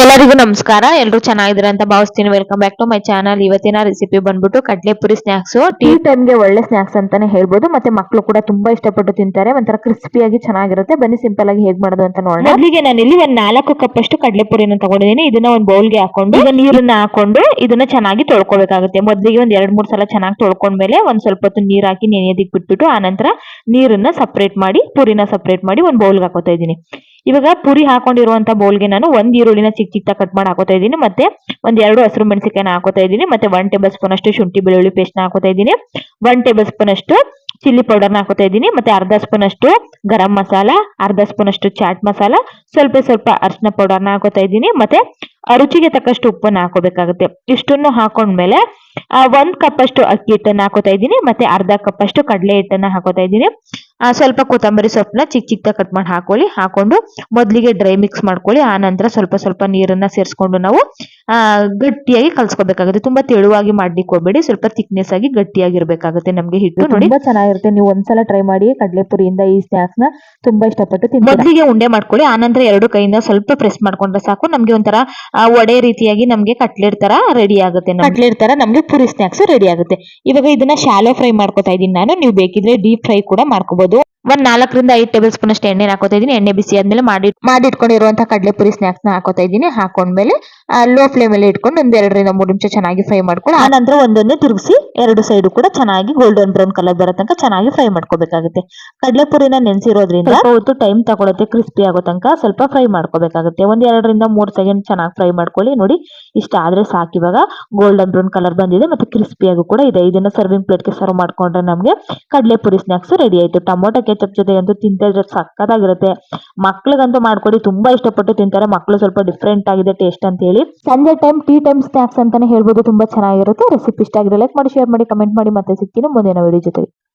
ಎಲ್ಲರಿಗೂ ನಮಸ್ಕಾರ. ಎಲ್ಲರೂ ಚೆನ್ನಾಗಿದ್ರೆ ಅಂತ ಭಾವಿಸ್ತೀನಿ. Welcome back to my channel ಇವತ್ತಿನ ರೆಸಿಪಿ ಬಂದ್ಬಿಟ್ಟು ಕಡ್ಲೆಪುರಿ ಸ್ನಾಕ್ಸ್ ಟೀ ಟೈಮ್ಗೆ ಒಳ್ಳೆ ಸ್ನಾಕ್ಸ್ ಅಂತಾನೆ ಹೇಳ್ಬೋದು. ಮತ್ತೆ ಮಕ್ಕಳು ಕೂಡ ತುಂಬಾ ಇಷ್ಟಪಟ್ಟು ತಿಂತಾರೆ. ಒಂಥರ ಕ್ರಿಸ್ಪಿಯಾಗಿ ಚೆನ್ನಾಗಿರುತ್ತೆ. ಬನ್ನಿ ಸಿಂಪಲ್ ಆಗಿ ಹೇಗ್ ಮಾಡೋದು ಅಂತ ನೋಡೋಣ. ಮೊದಲಿಗೆ ನಾನು ಇಲ್ಲಿ ಒಂದ್ ನಾಲ್ಕು ಕಪ್ ಅಷ್ಟು ಕಡ್ಲೆಪುರಿನ ತಗೊಂಡಿದ್ದೀನಿ. ಇದನ್ನ ಒಂದ್ ಬೌಲ್ಗೆ ಹಾಕೊಂಡು ಈಗ ನೀರನ್ನ ಹಾಕೊಂಡು ಇದನ್ನ ಚೆನ್ನಾಗಿ ತೊಳ್ಕೊಬೇಕಾಗುತ್ತೆ. ಮೊದಲಿಗೆ ಒಂದ್ ಎರಡ್ ಮೂರ್ ಸಲ ಚೆನ್ನಾಗಿ ತೊಳ್ಕೊಂಡ್ಮೇಲೆ ಒಂದ್ ಸ್ವಲ್ಪ ಹೊತ್ತು ನೀರ್ ಹಾಕಿ ನೆನೆಯೋದಿಕ್ ಬಿಟ್ಬಿಟ್ಟು ಆನಂತರ ನೀರನ್ನ ಸಪರೇಟ್ ಮಾಡಿ ಪುರಿನ ಸಪರೇಟ್ ಮಾಡಿ ಒಂದ್ ಬೌಲ್ಗೆ ಹಾಕೋತಾ ಇದ್ದೀನಿ. ಇವಾಗ ಪುರಿ ಹಾಕೊಂಡಿರುವಂತ ಬೌಲ್ಗೆ ನಾನು ಒಂದ್ ಈರುಳ್ಳಿನ ಚಿಕ್ಕ ಚಿಕ್ಕ ಕಟ್ ಮಾಡಿ ಹಾಕೋತಾ ಇದ್ದೀನಿ. ಮತ್ತೆ ಒಂದ್ ಎರಡು ಹಸಿರು ಮೆಣಸಿಕಾಯಿನ ಹಾಕೋತಾ ಇದ್ದೀನಿ. ಮತ್ತೆ ಒನ್ ಟೇಬಲ್ ಸ್ಪೂನ್ ಅಷ್ಟು ಶುಂಠಿ ಬೆಳ್ಳುಳ್ಳಿ ಪೇಸ್ಟ್ ಹಾಕೋತಾ ಇದ್ದೀನಿ. ಒನ್ ಟೇಬಲ್ ಸ್ಪೂನ್ ಅಷ್ಟು ಚಿಲ್ಲಿ ಪೌಡರ್ನ ಹಾಕೋತಾ ಇದ್ದೀನಿ. ಮತ್ತೆ ಅರ್ಧ ಸ್ಪೂನ್ ಅಷ್ಟು ಗರಂ ಮಸಾಲ, ಅರ್ಧ ಸ್ಪೂನ್ ಅಷ್ಟು ಚಾಟ್ ಮಸಾಲ, ಸ್ವಲ್ಪ ಸ್ವಲ್ಪ ಅರಿಶಿನ ಪೌಡರ್ನ ಹಾಕೋತಾ ಇದ್ದೀನಿ. ಮತ್ತೆ ರುಚಿಗೆ ತಕ್ಕಷ್ಟು ಉಪ್ಪನ್ನ ಹಾಕೋಬೇಕಾಗುತ್ತೆ. ಇಷ್ಟನ್ನು ಹಾಕೊಂಡ್ಮೇಲೆ ಒಂದ್ ಕಪ್ ಅಷ್ಟು ಅಕ್ಕಿ ಹಿಟ್ಟನ್ನ ಹಾಕೋತಾ ಇದ್ದೀನಿ. ಮತ್ತೆ ಅರ್ಧ ಕಪ್ ಅಷ್ಟು ಕಡಲೆ ಹಿಟ್ಟನ್ನ ಹಾಕೋತಾ ಇದ್ದೀನಿ. ಸ್ವಲ್ಪ ಕೊತ್ತಂಬರಿ ಸೊಪ್ಪನ್ನ ಚಿಕ್ಕ ಚಿಕ್ಕದ ಕಟ್ ಮಾಡಿ ಹಾಕೊಳ್ಳಿ. ಹಾಕೊಂಡು ಮೊದಲಿಗೆ ಡ್ರೈ ಮಿಕ್ಸ್ ಮಾಡ್ಕೊಳ್ಳಿ. ಆ ನಂತರ ಸ್ವಲ್ಪ ಸ್ವಲ್ಪ ನೀರನ್ನ ಸೇರಿಸ್ಕೊಂಡು ನಾವು ಆ, ಗಟ್ಟಿಯಾಗಿ ಕಲಸ್ಕೋಬೇಕಾಗುತ್ತೆ. ತುಂಬಾ ತೆಳುವಾಗಿ ಮಾಡ್ಲಿಕ್ಕೆ ಹೋಗ್ಬೇಡಿ ಸ್ವಲ್ಪ ಥಿಕ್ನೆಸ್ ಆಗಿ ಗಟ್ಟಿಯಾಗಿರ್ಬೇಕಾಗುತ್ತೆ ನಮ್ಗೆ ಹಿಟ್ಟು ನೋಡಿ. ತುಂಬಾ ಚೆನ್ನಾಗಿರುತ್ತೆ. ನೀವು ಒಂದ್ಸಲ ಟ್ರೈ ಮಾಡಿ ಕಡಲೆಪುರಿಯಿಂದ ಈ ಸ್ನಾಕ್ಸ್ನ ತುಂಬಾ ಇಷ್ಟಪಟ್ಟು ಮೊದಲಿಗೆ ಉಂಡೆ ಮಾಡ್ಕೊಳ್ಳಿ. ಆನಂತರ ಎರಡು ಕೈಯಿಂದ ಸ್ವಲ್ಪ ಪ್ರೆಸ್ ಮಾಡ್ಕೊಂಡ್ರೆ ಸಾಕು. ನಮ್ಗೆ ಒಂಥರ ಒಡೆ ರೀತಿಯಾಗಿ ನಮ್ಗೆ ಕಟ್ಲೆಟ್ ತರ ರೆಡಿ ಆಗುತ್ತೆ. ಕಟ್ಲೆಟ್ ತರ ನಮ್ಗೆ ಪುರಿ ಸ್ನಾಕ್ಸ್ ರೆಡಿ ಆಗುತ್ತೆ. ಇವಾಗ ಇದನ್ನ ಶಾಲೋ ಫ್ರೈ ಮಾಡ್ಕೋತಾ ಇದೀನಿ ನಾನು. ನೀವು ಬೇಕಿದ್ರೆ ಡೀಪ್ ಫ್ರೈ ಕೂಡ ಮಾಡ್ಕೋಬಹುದು вода ಒಂದ್ ನಾಲ್ಕರಿಂದ ಐದು ಟೇಬಲ್ ಸ್ಪೂನ್ ಅಷ್ಟು ಎಣ್ಣೆ ಹಾಕೋತಾ ಇದೀನಿ ಎಣ್ಣೆ ಬಿಸಿ ಆದ್ಮೇಲೆ ಮಾಡಿ ಮಾಡಿಟ್ಕೊಂಡಿರುವಂತಹ ಕಡಲೆಪುರಿ ಸ್ನಾಕ್ಸ್ನ ಹಾಕೋತಾ ಇದ್ದೀನಿ. ಹಾಕೊಂಡ್ಮೇಲೆ ಲೋ ಫ್ಲೇಮ್ ಅಲ್ಲಿ ಇಟ್ಕೊಂಡು ಒಂದ್ ಎರಡರಿಂದ ಮೂರು ನಿಮಿಷ ಚೆನ್ನಾಗಿ ಫ್ರೈ ಮಾಡ್ಕೊಂಡು ಆ ನಂತರ ಒಂದೊಂದೇ ತಿರುಗಿಸಿ ಎರಡು ಸೈಡ್ ಕೂಡ ಚೆನ್ನಾಗಿ ಗೋಲ್ಡನ್ ಬ್ರೌನ್ ಕಲರ್ ಬರೋ ತನಕ ಚೆನ್ನಾಗಿ ಫ್ರೈ ಮಾಡ್ಕೋಬೇಕಾಗುತ್ತೆ. ಕಡಲೆಪುರಿನ ನೆನೆಸಿರೋದ್ರಿಂದ ಹೊತ್ತು ಟೈಮ್ ತಗೊಳುತ್ತೆ ಕ್ರಿಸ್ಪಿ ಆಗೋ ತನಕ ಸ್ವಲ್ಪ ಫ್ರೈ ಮಾಡ್ಕೋಬೇಕಾಗುತ್ತೆ. ಒಂದ್ ಎರಡರಿಂದ ಮೂರ್ ಸೆಕೆಂಡ್ ಚೆನ್ನಾಗಿ ಫ್ರೈ ಮಾಡ್ಕೊಳ್ಳಿ. ನೋಡಿ, ಇಷ್ಟ ಆದ್ರೆ ಸಾಕಿವಾಗ ಗೋಲ್ಡನ್ ಬ್ರೌನ್ ಕಲರ್ ಬಂದಿದೆ ಮತ್ತೆ ಕ್ರಿಸ್ಪಿಯಾಗೂ ಕೂಡ ಇದೆ. ಇದನ್ನ ಸರ್ವಿಂಗ್ ಪ್ಲೇಟ್ಗೆ ಸರ್ವ್ ಮಾಡ್ಕೊಂಡ್ರೆ ನಮ್ಗೆ ಕಡಲೆಪುರಿ ಸ್ನಾಕ್ಸ್ ರೆಡಿ ಆಯ್ತು. ಟೊಮೊಟೊ ಜೊತೆ ಅಂತೂ ತಿಂತಿದ್ರೆ ಸಕ್ಕತ್ತಾಗಿರುತ್ತೆ. ಮಕ್ಳಿಗಂತೂ ಮಾಡ್ಕೊಡಿ, ತುಂಬಾ ಇಷ್ಟಪಟ್ಟು ತಿಂತಾರೆ. ಮಕ್ಕಳು ಸ್ವಲ್ಪ ಡಿಫ್ರೆಂಟ್ ಆಗಿದೆ ಟೇಸ್ಟ್ ಅಂತ ಹೇಳಿ. ಸಂಜೆ ಟೈಮ್ ಟೀ ಟೈಮ್ ಸ್ನಾಕ್ಸ್ ಅಂತಾನೆ ಹೇಳ್ಬೋದು. ತುಂಬಾ ಚೆನ್ನಾಗಿರುತ್ತೆ. ರೆಸಿಪಿ ಇಷ್ಟ ಆಗಿರೋ ಲೈಕ್ ಮಾಡಿ ಶೇರ್ ಮಾಡಿ ಕಮೆಂಟ್ ಮಾಡಿ. ಮತ್ತೆ ಸಿಗ್ತೀನಿ ಮುಂದಿನ ವಿಡಿಯೋ ಜೊತೆಗೆ.